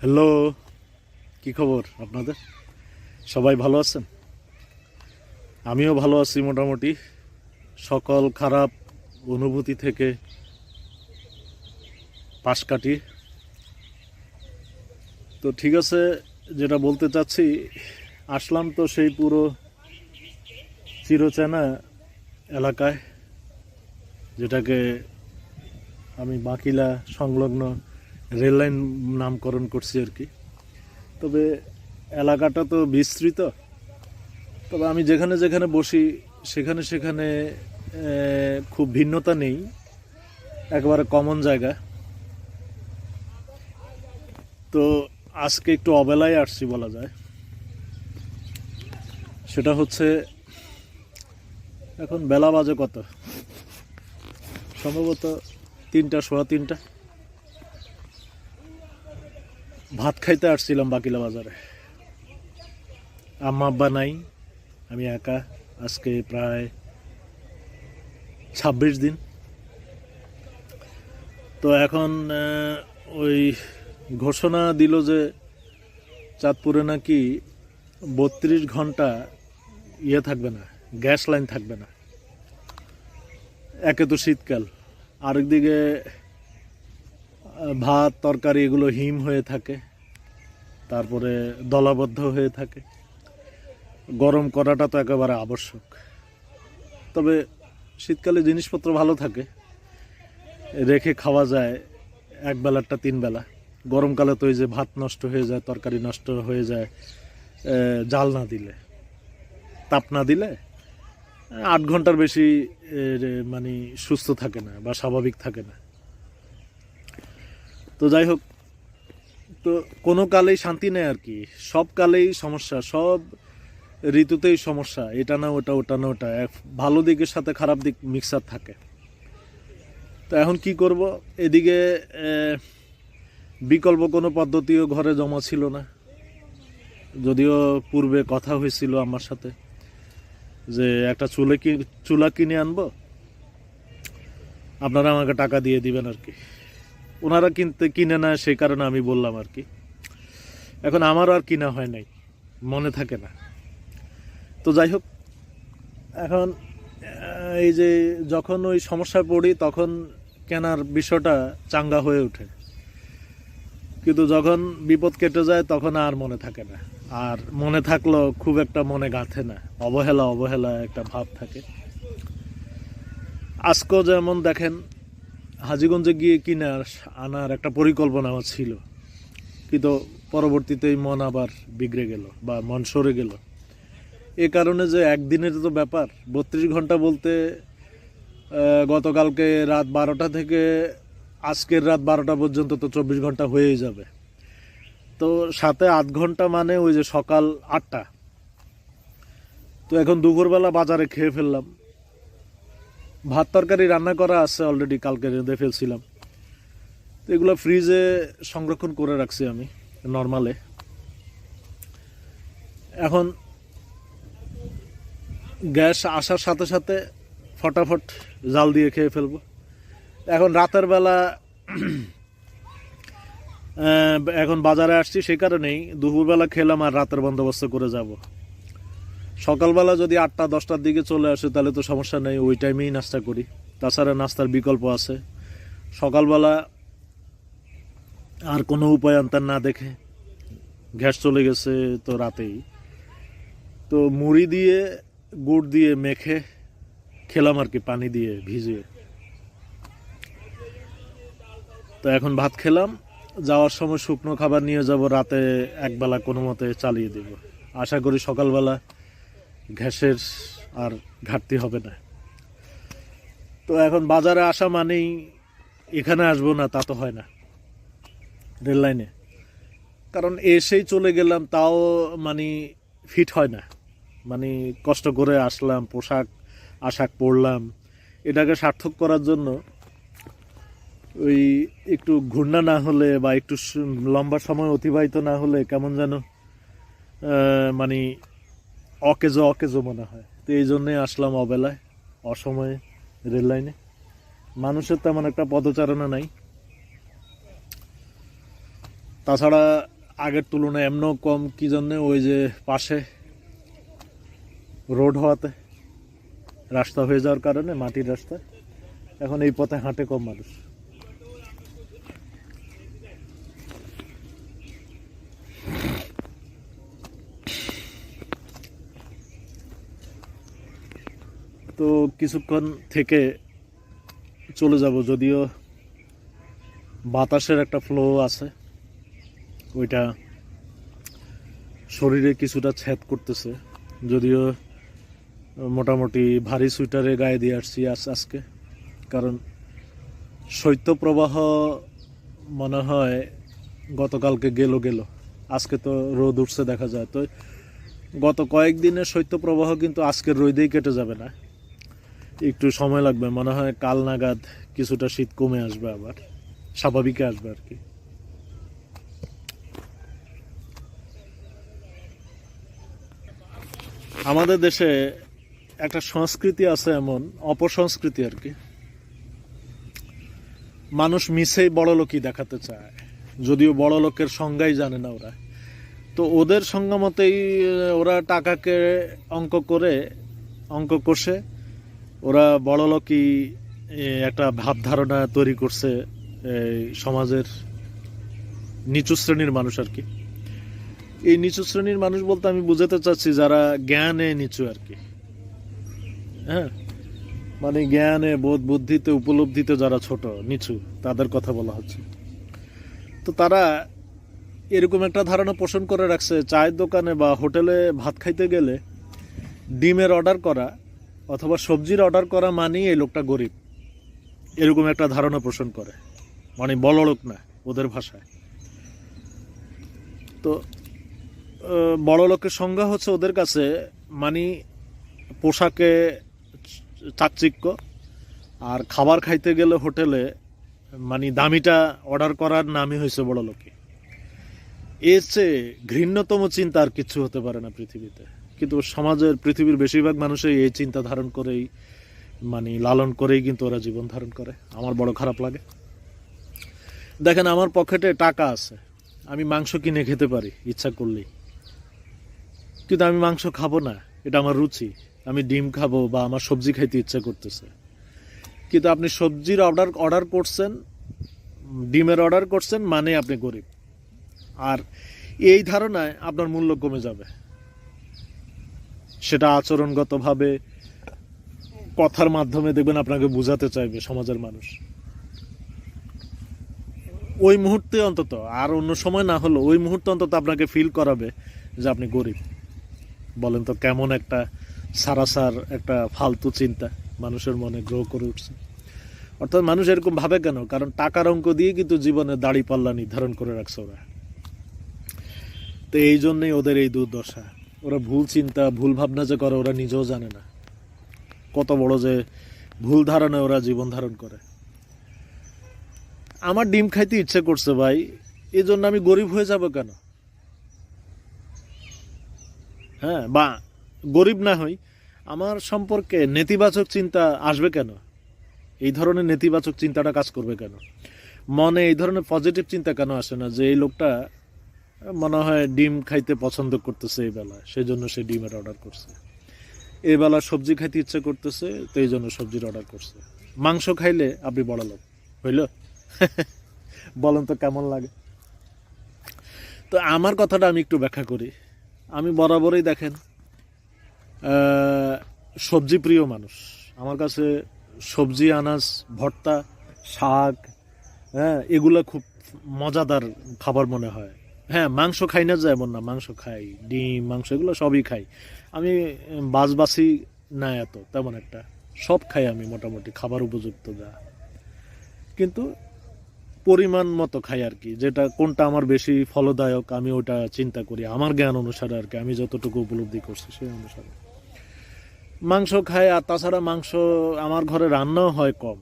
Hello কি খবর আপনাদের? সবাই ভালো আছেন? আমিও ভালো আছি মোটামুটি। সকল খারাপ অনুভূতি থেকে পাশ কাটি তো ঠিক আছে, যেটা বলতে চাচ্ছি, আসলাম তো সেই পুরো চিরচেনা এলাকায়, যেটাকে আমি বাকিলা সংলগ্ন রেললাইন নামকরণ করছি আর কি। তবে এলাকাটা তো বিস্তৃত। তবে আমি যেখানে যেখানে বসি, সেখানে সেখানে খুব ভিন্নতা নেই। একেবারে কমন জায়গা। তো আজকে একটু অবেলায় আসছি বলা যায়। সেটা হচ্ছে, এখন বেলা বাজে কত? সম্ভবত তিনটা, সোয়া তিনটা। ভাত খাইতে আসছিলাম বাকিলা বাজারে। আম্মা আব্বা নাই, আমি একা। আজকে প্রায় ছাব্বিশ দিন। তো এখন ওই ঘোষণা দিল যে চাঁদপুরে নাকি বত্রিশ ঘণ্টা ইয়ে থাকবে না, গ্যাস লাইন থাকবে না। একে তো শীতকাল। আরেকদিকে ভাত, তরকারি এগুলো হিম হয়ে থাকে। তারপরে দলাবদ্ধ হয়ে থাকে। গরম করাটা তো একেবারে আবশ্যক। তবে শীতকালে জিনিসপত্র ভালো থাকে। রেখে খাওয়া যায় এক বেলারটা তিন বেলা। গরমকালে তো ওই যে ভাত নষ্ট হয়ে যায়, তরকারি নষ্ট হয়ে যায় জাল না দিলে। তাপ না দিলে, আট ঘণ্টার বেশি মানে সুস্থ থাকে না বা স্বাভাবিক থাকে না। তো যাই হোক, তো কোনো কালেই শান্তি নেই আর কি। সব কালেই সমস্যা, সব ঋতুতেই সমস্যা, এটা না, ওটা ওটা না, ওটা। ভালো দিকের সাথে খারাপ দিক মিক্সার থাকে। তো এখন কি করব? এদিকে বিকল্প কোনো পদ্ধতিও ঘরে জমা ছিল না। যদিও পূর্বে কথা হয়েছিল আমার সাথে যে একটা চুলে কি, চুলা কিনে আনব? আপনারা আমাকে টাকা দিয়ে দিবেন আর কি। ওনারা কিনতে কিনে না সেই কারণে আমি বললাম আর কি। এখন আমারও আর কিনা হয় নাই, মনে থাকে না। তো যাই হোক, এখন এই যে যখন ওই সমস্যায় পড়ি, তখন কেনার বিষয়টা চাঙ্গা হয়ে ওঠে। কিন্তু যখন বিপদ কেটে যায়, তখন আর মনে থাকে না। আর মনে থাকলেও খুব একটা মনে গাঁথে না। অবহেলা অবহেলা একটা ভাব থাকে। আজকেও যেমন দেখেন হাজিগঞ্জে গিয়ে কিনে আনার একটা পরিকল্পনা আমার ছিল। কিন্তু পরবর্তীতে মন আবার বিগড়ে গেল বা মন সরে গেল। এ কারণে যে একদিনের তো ব্যাপার, বত্রিশ ঘণ্টা বলতে গতকালকে রাত বারোটা থেকে আজকের রাত বারোটা পর্যন্ত তো চব্বিশ ঘণ্টা হয়েই যাবে। তো সাথে আধ ঘণ্টা মানে ওই যে সকাল আটটা। তো এখন দুপুরবেলা বাজারে খেয়ে ফেললাম। ভাত তরকারি রান্না করা আছে অলরেডি কালকে রেঁধে ফেলছিলাম। তো এগুলো ফ্রিজে সংরক্ষণ করে রাখছি আমি নর্মালে এখন গ্যাস আসার সাথে সাথে ফটাফট জাল দিয়ে খেয়ে ফেলব। এখন রাতের বেলা এখন বাজারে আসছি সে কারণেই দুপুরবেলা খেলাম আর রাতের বন্দোবস্ত করে যাব। সকালবেলা যদি আটটা, দশটার দিকে চলে আসে, তাহলে তো সমস্যা নেই, ওই টাইমেই নাস্তা করি। তাছাড়া নাস্তার বিকল্প আছে। সকালবেলা আর কোনো উপায় আনতার না দেখে গ্যাস চলে গেছে তো রাতেই। তো মুড়ি দিয়ে, গুড় দিয়ে মেখে খেলাম আর কি, পানি দিয়ে ভিজিয়ে। তো এখন ভাত খেলাম, যাওয়ার সময় শুকনো খাবার নিয়ে যাব, রাতে একবেলা কোনো মতে চালিয়ে দেব। আশা করি সকালবেলা গ্যাসের আর ঘাটতি হবে না। তো এখন বাজারে আসা মানেই এখানে আসব না, তা তো হয় না রেল লাইনে। কারণ এসেই চলে গেলাম, তাও মানে ফিট হয় না। মানে কষ্ট করে আসলাম, পোশাক, আশাক পরলাম। এটাকে সার্থক করার জন্য ওই একটু ঘূর্ণা না হলে বা একটু লম্বা সময় অতিবাহিত না হলে কেমন যেন মানে অকেজো অকেজো মনে হয়। তো এই জন্যে আসলাম অবেলায়, অসময়ে, রেল লাইনে। মানুষের তেমন একটা পদচারণা নাই। তাছাড়া আগের তুলনায় এমনও কম কি জন্য ওই যে পাশে রোড হওয়াতে রাস্তা হয়ে যাওয়ার কারণে মাটির রাস্তা এখন এই পথে হাঁটে কম মানুষ। তো কিছুক্ষণ থেকে চলে যাব, যদিও বাতাসের একটা ফ্লো আছে। ওইটা শরীরে কিছুটা ছেদ করতেছে। যদিও মোটামুটি ভারী সুইটারে গায়ে দিয়ে আসছি আজ, আজকে। কারণ শৈত্যপ্রবাহ মনে হয় গতকালকে গেল গেল। আজকে তো রোদ উঠছে দেখা যায়। তো গত কয়েকদিনের শৈত্যপ্রবাহ কিন্তু আজকের রোদেই কেটে যাবে না। একটু সময় লাগবে, মনে হয় কাল নাগাদ কিছুটা শীত কমে আসবে আবার, স্বাভাবিকে আসবে আর কি। আমাদের দেশে একটা সংস্কৃতি আছে এমন, অপসংস্কৃতি আর কি। মানুষ মিশেই বড় লোকই দেখাতে চায়, যদিও বড় লোকের সংজ্ঞাই জানে না ওরা। তো ওদের সংজ্ঞা মতেই ওরা টাকাকে অঙ্ক করে, অঙ্ক কষে ওরা বড় লোকই এ, একটা ভাবধারণা তৈরি করছে সমাজের নিচু শ্রেণির মানুষ আর কি। এই নিচু শ্রেণির মানুষ বলতে আমি বুঝাতে চাচ্ছি যারা জ্ঞানে নিচু আর কি। হ্যাঁ? মানে জ্ঞানে বোধ বুদ্ধিতে উপলব্ধিতে যারা ছোট নিচু তাদের কথা বলা হচ্ছে। তো তারা এরকম একটা ধারণা পোষণ করে রাখছে চায়ের দোকানে বা হোটেলে ভাত খাইতে গেলে ডিমের অর্ডার করা অথবা সবজির অর্ডার করা মানেই এই লোকটা গরিব। এরকম একটা ধারণা পোষণ করে। মানে বড় লোক না ওদের ভাষায়। তো আহ, বড় লোকের সংজ্ঞা হচ্ছে ওদের কাছে মানে পোশাকে চাকচিক্য আর খাবার খাইতে গেলে হোটেলে মানে দামিটা অর্ডার করার নামই হয়েছে বড় লোকে। এর চেয়ে ঘৃণ্যতম চিন্তা আর কিছু হতে পারে না পৃথিবীতে। কিন্তু সমাজের পৃথিবীর বেশিরভাগ মানুষই এই চিন্তা ধারণ করেই মানে লালন করেই কিন্তু ওরা জীবন ধারণ করে। আমার বড় খারাপ লাগে। দেখেন, আমার পকেটে টাকা আছে। আমি মাংস কিনে খেতে পারি, ইচ্ছা করলেই। কিন্তু আমি মাংস খাব না, এটা আমার রুচি। আমি ডিম খাব বা আমার সবজি খাইতে ইচ্ছা করতেছে। কিন্তু আপনি সবজির অর্ডার অর্ডার করছেন, ডিমের অর্ডার করছেন মানে আপনি গরিব। আর এই ধারণায় আপনার মূল্য কমে যাবে। সেটা আচরণগতভাবে কথার মাধ্যমে দেখবেন আপনাকে বোঝাতে চাইবে সমাজের মানুষ। ওই মুহূর্তে অন্তত, আর অন্য সময় না হলো ওই মুহূর্তে অন্তত আপনাকে ফিল করাবে যে আপনি গরিব। বলেন তো কেমন একটা সারাসার একটা ফালতু চিন্তা মানুষের মনে গ্রহ করে উঠছে। অর্থাৎ মানুষ এরকম ভাবে কেন? কারণ টাকার অঙ্ক দিয়ে কিন্তু জীবনে দাড়ি পাল্লা নির্ধারণ করে রাখছে ওরা। তো এই জন্যই ওদের এই দুর্দশা। ওরা ভুল চিন্তা, ভুল ভাবনা যে করে, ওরা নিজেও জানে না। কত বড় যে ভুল ধারণে ওরা জীবন ধারণ করে। আমার ডিম খাইতে ইচ্ছে করছে ভাই এই জন্য আমি গরিব হয়ে যাব কেন? হ্যাঁ বা গরিব না হই, আমার সম্পর্কে নেতিবাচক চিন্তা আসবে কেন? এই ধরনের নেতিবাচক চিন্তাটা কাজ করবে কেন? মনে এই ধরনের পজিটিভ চিন্তা কেন আসে না যে এই লোকটা মনে হয় ডিম খাইতে পছন্দ করতেছে এই বেলা সেই জন্য সে ডিমের অর্ডার করছে। এই বেলা সবজি খাইতে ইচ্ছে করতেছে, তো এই জন্য সবজির অর্ডার করছে। মাংস খাইলে আপনি বড় লোক, হইল? বলেন তো কেমন লাগে? তো আমার কথাটা আমি একটু ব্যাখ্যা করি। আমি বরাবরই দেখেন সবজি প্রিয় মানুষ। আমার কাছে সবজি, আনাজ, ভর্তা, শাক হ্যাঁ এগুলো খুব মজাদার খাবার মনে হয়। হ্যাঁ মাংস খাই না যায় এমন না, মাংস খাই, ডিম, মাংস এগুলো সবই খাই। আমি বাসবাসি না এত, তেমন একটা। সব খাই আমি মোটামুটি, খাবার উপযুক্ত যা। কিন্তু পরিমাণ মতো খাই আর কি, যেটা কোনটা আমার বেশি ফলদায়ক আমি ওটা চিন্তা করি। আমার জ্ঞান অনুসারে আর কি, আমি যতটুকু উপলব্ধি করছি সেই অনুসারে। মাংস খাই, আর তাছাড়া মাংস আমার ঘরে রান্নাও হয় কম।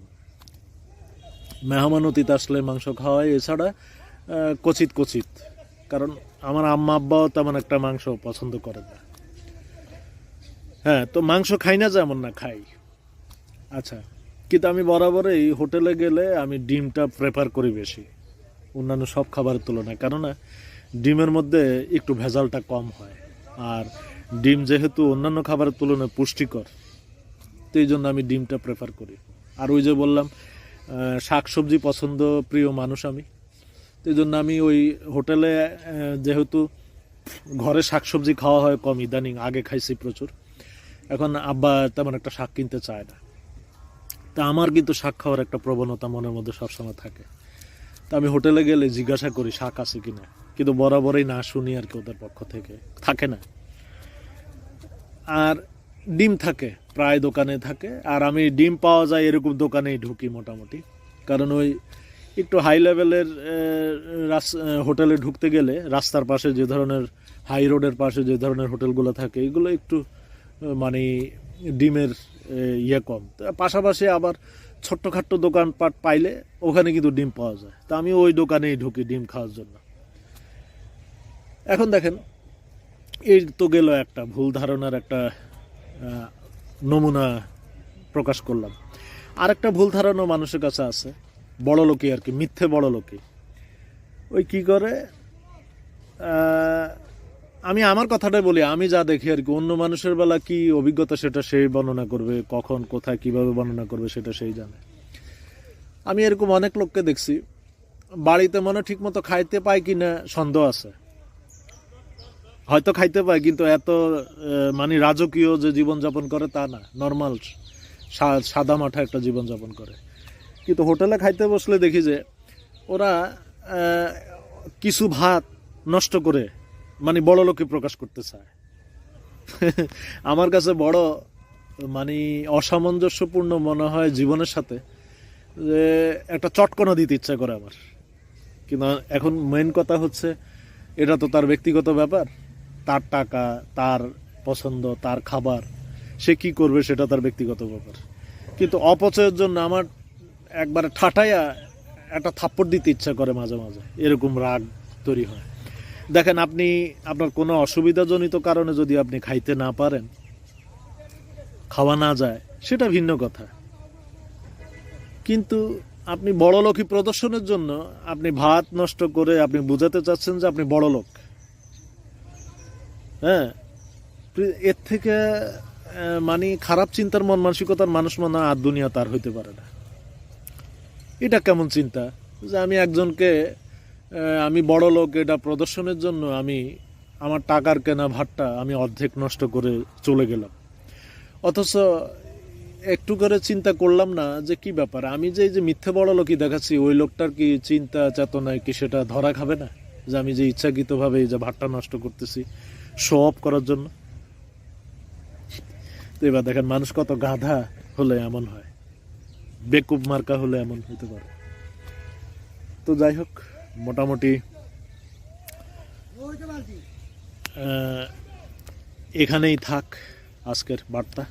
মেহমান অতীত আসলে মাংস খাওয়া হয় এছাড়া কচিত কচিত। কারণ আমার আম্মা আব্বাও তেমন একটা মাংস পছন্দ করে না। হ্যাঁ তো মাংস খাই না যেমন না খাই। আচ্ছা কিন্তু আমি বরাবরই হোটেলে গেলে আমি ডিমটা প্রেফার করি বেশি। অন্যান্য সব খাবারের তুলনায়, কেননা ডিমের মধ্যে একটু ভেজালটা কম হয়। আর ডিম যেহেতু অন্যান্য খাবারের তুলনায় পুষ্টিকর, তো এই জন্য আমি ডিমটা প্রেফার করি। আর ওই যে বললাম শাক সবজি পছন্দ প্রিয় মানুষ আমি। তো এই জন্য আমি ওই হোটেলে যেহেতু ঘরে শাকসবজি খাওয়া হয় কম, ইদানিং আগে খাইছি প্রচুর। এখন আব্বা তেমন একটা শাক কিনতে চায় না। তা আমার কিন্তু শাক খাওয়ার একটা প্রবণতা মনের মধ্যে সবসময় থাকে। তা আমি হোটেলে গেলে জিজ্ঞাসা করি, শাক আছে কি না কিন্তু বরাবরই না শুনি আর কি ওদের পক্ষ থেকে। থাকে না। আর ডিম থাকে, প্রায় দোকানে থাকে। আর আমি ডিম পাওয়া যায় এরকম দোকানেই ঢুকি মোটামুটি। কারণ ওই একটু হাই লেভেলের হোটেলে ঢুকতে গেলে রাস্তার পাশে যে ধরনের হাই রোডের পাশে যে ধরনের হোটেলগুলো থাকে, এগুলো একটু মানে ডিমের ইয়ে কম। পাশাপাশি আবার ছোট্টখাট্ট দোকানপাট পাইলে ওখানে কিন্তু ডিম পাওয়া যায়। তা আমি ওই দোকানেই ঢুকি ডিম খাওয়ার জন্য। এখন দেখেন, এই তো গেল একটা ভুল ধারণার একটা নমুনা প্রকাশ করলাম। আরেকটা ভুল ধারণা মানুষের কাছে আছে। বড় লোকই আর কি, মিথ্যে বড় লোকই ওই কি করে? আমি আমার কথাটাই বলি, আমি যা দেখি আর কি, অন্য মানুষের বেলা কি অভিজ্ঞতা সেটা সেই বর্ণনা করবে, কখন, কোথায়, কীভাবে বর্ণনা করবে সেটা সেই জানে। আমি এরকম অনেক লোককে দেখছি, বাড়িতে মনে ঠিক মতো খাইতে পায় কি না সন্দেহ আছে। হয়তো খাইতে পায়, কিন্তু এত মানে রাজকীয় যে জীবনযাপন করে তা না নর্মাল সাদা মাঠা একটা জীবনযাপন করে। কিন্তু হোটেলে খাইতে বসলে দেখি যে ওরা কিছু ভাত নষ্ট করে মানে বড় লোকে প্রকাশ করতে চায়। আমার কাছে বড় মানে অসামঞ্জস্যপূর্ণ মনে হয় জীবনের সাথে যে একটা চটকনা দিতে ইচ্ছা করে আমার। কিন্তু এখন মেন কথা হচ্ছে, এটা তো তার ব্যক্তিগত ব্যাপার। তার টাকা, তার পছন্দ, তার খাবার, সে কি করবে সেটা তার ব্যক্তিগত ব্যাপার। কিন্তু অপচয়ের জন্য আমার একবারে ঠাটাইয়া একটা থাপ্পড় দিতে ইচ্ছা করে মাঝে মাঝে। এরকম রাগ তৈরি হয়। দেখেন, আপনি, আপনার কোনো অসুবিধাজনিত কারণে যদি আপনি খাইতে না পারেন, খাওয়া না যায়, সেটা ভিন্ন কথা। কিন্তু আপনি বড় লোকই প্রদর্শনের জন্য আপনি ভাত নষ্ট করে আপনি বুঝাতে চাচ্ছেন যে আপনি বড় লোক। হ্যাঁ? এর থেকে মানে খারাপ চিন্তার মন, মানসিকতার মানুষ মনে আর দুনিয়া তার হইতে পারে না। এটা কেমন চিন্তা? যে আমি একজনকে আমি বড় লোক, এটা প্রদর্শনের জন্য আমি আমার টাকার কেনা ভাতটা আমি অর্ধেক নষ্ট করে চলে গেলাম। অথচ একটু করে চিন্তা করলাম না যে কি ব্যাপার। আমি যে এই যে মিথ্যে বড় লোকই দেখাচ্ছি, ওই লোকটার কি চিন্তা, চেতনায় কি সেটা ধরা খাবে না? যে আমি যে ইচ্ছাকৃতভাবে এই যে ভাতটা নষ্ট করতেছি শো অফ করার জন্য? তো এবার দেখেন, মানুষ কত গাধা হলে এমন হয়। বেকুব মার্কা হলে এমন হতে পারে। তো যাই হোক মোটামুটি এখানেই থাক আজকের বার্তা।